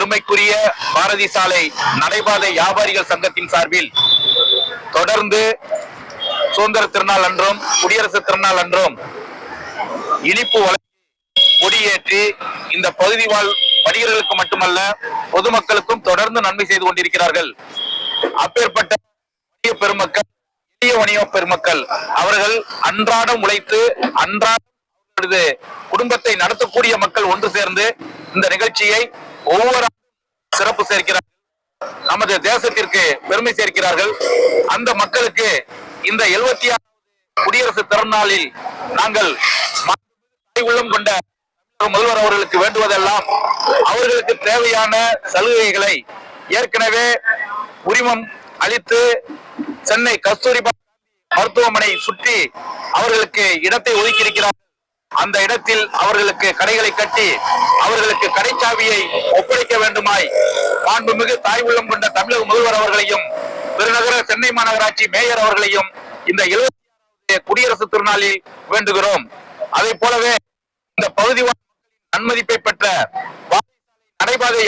பெருமைக்குரிய பாரதி சாலை நடைபாதை வியாபாரிகள் சங்கத்தின் சார்பில் தொடர்ந்து சுதந்திர திருநாள் அன்றும் குடியரசு திருநாள் அன்றும் இனிப்பு கொடியேற்றி இந்த பகுதி வாழ் வணிகர்களுக்கு மட்டுமல்ல பொதுமக்களுக்கும் தொடர்ந்து நன்மை செய்து கொண்டிருக்கிறார்கள். அப்பேற்பட்ட பெருமக்கள் எளிய வணிக பெருமக்கள் அவர்கள் அன்றாடம் உழைத்து அன்றாடம் குடும்பத்தை நடத்தக்கூடிய மக்கள் ஒன்று சேர்ந்து இந்த நிகழ்ச்சியை ஒவ்வொரு சிறப்பு சேர்க்கிறார்கள் நமது தேசத்திற்கு பெருமை சேர்க்கிறார்கள். அந்த மக்களுக்கு இந்த எழுபத்தி ஆறு குடியரசு திருநாளில் நாங்கள் உள்ளம் கொண்ட முதல்வர் அவர்களுக்கு வேண்டுவதெல்லாம் அவர்களுக்கு தேவையான சலுகைகளை ஏற்கனவே உரிமம் அளித்து சென்னை கஸ்தூரிபா மருத்துவமனை சுற்றி அவர்களுக்கு இடத்தை ஒதுக்கியிருக்கிறார். அந்த இடத்தில் அவர்களுக்கு கடைகளை கட்டி அவர்களுக்கு கடைச்சாவியை ஒப்படைக்க வேண்டுமாய் மாண்புமிகு தாய் உள்ளம் கொண்ட தமிழக முதல்வர் அவர்களையும் பெருநகர சென்னை மாநகராட்சி மேயர் அவர்களையும் இந்த எழுபத்தி குடியரசு திருநாளில் வேண்டுகிறோம். அதை போலவே இந்த பகுதி அனுமதிப்பை பெற்ற நடைபாதை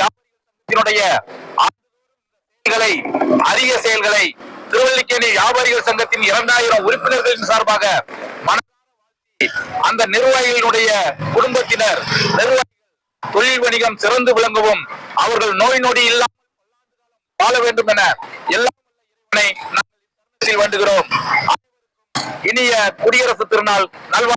செயல்களை அரிய செயல்களை திருவல்லிக்கேணி வியாபாரிகள் சங்கத்தின் இரண்டாயிரம் உறுப்பினர்களின் சார்பாக அந்த நிர்வாகிகளுடைய குடும்பத்தினர் நிர்வாகிகள் தொழில் வணிகம் சிறந்து விளங்கவும் அவர்கள் நோய் நொடி இல்லாமல் வாழ வேண்டும் என எல்லாம் வேண்டுகிறோம். இனிய குடியரசு திருநாள் நல்வா